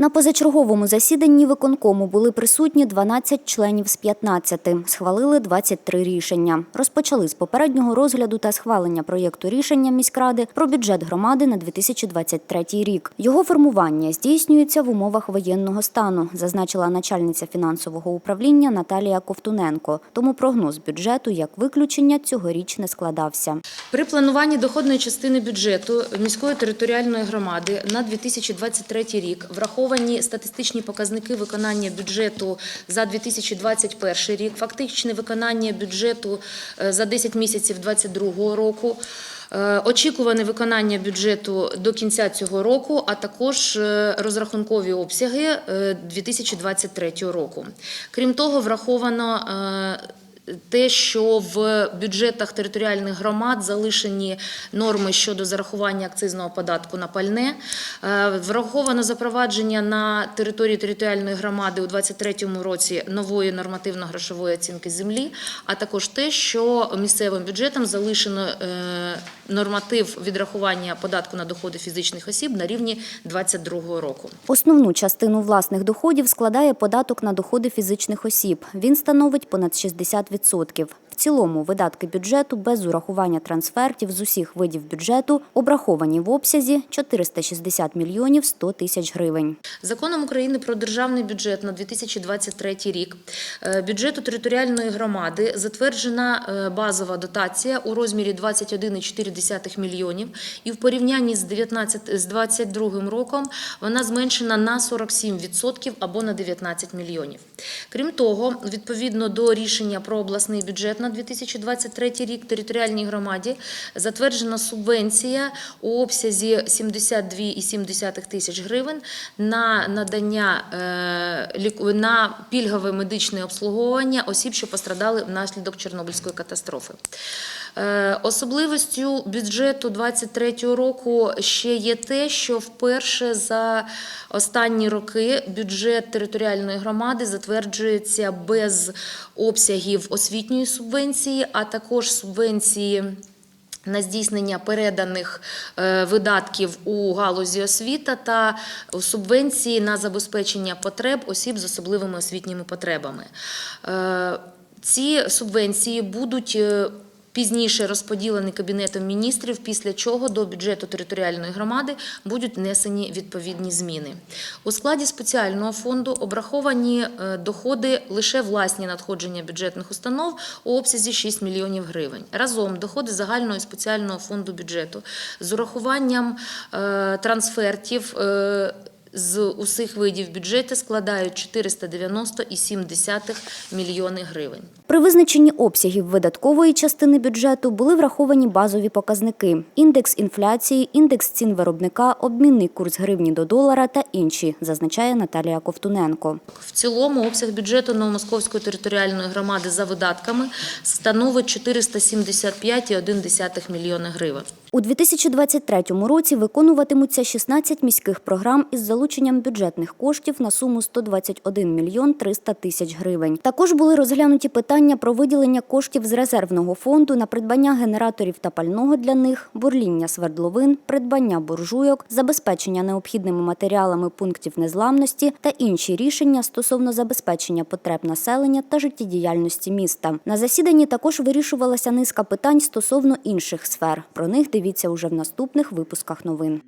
На позачерговому засіданні виконкому були присутні 12 членів з 15. Схвалили 23 рішення. Розпочали з попереднього розгляду та схвалення проєкту рішення міськради про бюджет громади на 2023 рік. Його формування здійснюється в умовах воєнного стану, зазначила начальниця фінансового управління Наталія Ковтуненко. Тому прогноз бюджету як виключення цьогоріч не складався. При плануванні доходної частини бюджету міської територіальної громади на 2023 рік враховані статистичні показники виконання бюджету за 2021 рік, фактичне виконання бюджету е, за 10 місяців 2022 року. е, Очікуване виконання бюджету до кінця цього року, а також е, розрахункові обсяги е, 2023 року. Крім того, враховано те, що в бюджетах територіальних громад залишені норми щодо зарахування акцизного податку на пальне. Е, Враховано запровадження на території територіальної громади у 2023 році нової нормативно-грошової оцінки землі, а також те, що місцевим бюджетам залишено е, норматив відрахування податку на доходи фізичних осіб на рівні 2022 року. Основну частину власних доходів складає податок на доходи фізичних осіб. Він становить понад 60%. В цілому видатки бюджету без урахування трансфертів з усіх видів бюджету обраховані в обсязі 460 мільйонів 100 тисяч гривень. Законом України про державний бюджет на 2023 рік е, бюджету територіальної громади затверджена е, базова дотація у розмірі 21,4 мільйонів, і в порівнянні з 19 з 22 роком вона зменшена на 47% або на 19 мільйонів. Крім того, відповідно до рішення про обласний бюджет на 2023 рік територіальній громаді затверджена субвенція у обсязі 72,7 тисяч гривень на надання е, на пільгове медичне обслуговування осіб, що пострадали внаслідок Чорнобильської катастрофи. Е, Особливостю бюджету 2023 року ще є те, що вперше за останні роки бюджет територіальної громади затверджується без обсягів освітньої субвенції, а також субвенції. На здійснення переданих е, видатків у галузі освіта та субвенції на забезпечення потреб осіб з особливими освітніми потребами. Е, Ці субвенції будуть пізніше розподілені Кабінетом міністрів, після чого до бюджету територіальної громади будуть внесені відповідні зміни. У складі спеціального фонду обраховані е, доходи лише власні надходження бюджетних установ у обсязі 6 мільйонів гривень. Разом доходи загального і спеціального фонду бюджету з урахуванням е, трансфертів. З усіх видів бюджету складають 490,7 мільйони гривень. При визначенні обсягів видаткової частини бюджету були враховані базові показники: індекс інфляції, індекс цін виробника, обмінний курс гривні до долара та інші, зазначає Наталія Ковтуненко. В цілому обсяг бюджету Новомосковської територіальної громади за видатками становить 475,1 мільйони гривень. У 2023 році виконуватимуться 16 міських програм із залученням бюджетних коштів на суму 121 мільйон 300 тисяч гривень. Також були розглянуті питання про виділення коштів з резервного фонду на придбання генераторів та пального для них, бурління свердловин, придбання буржуйок, забезпечення необхідними матеріалами пунктів незламності та інші рішення стосовно забезпечення потреб населення та життєдіяльності міста. На засіданні також вирішувалася низка питань стосовно інших сфер. Про них дивіться уже в наступних випусках новин.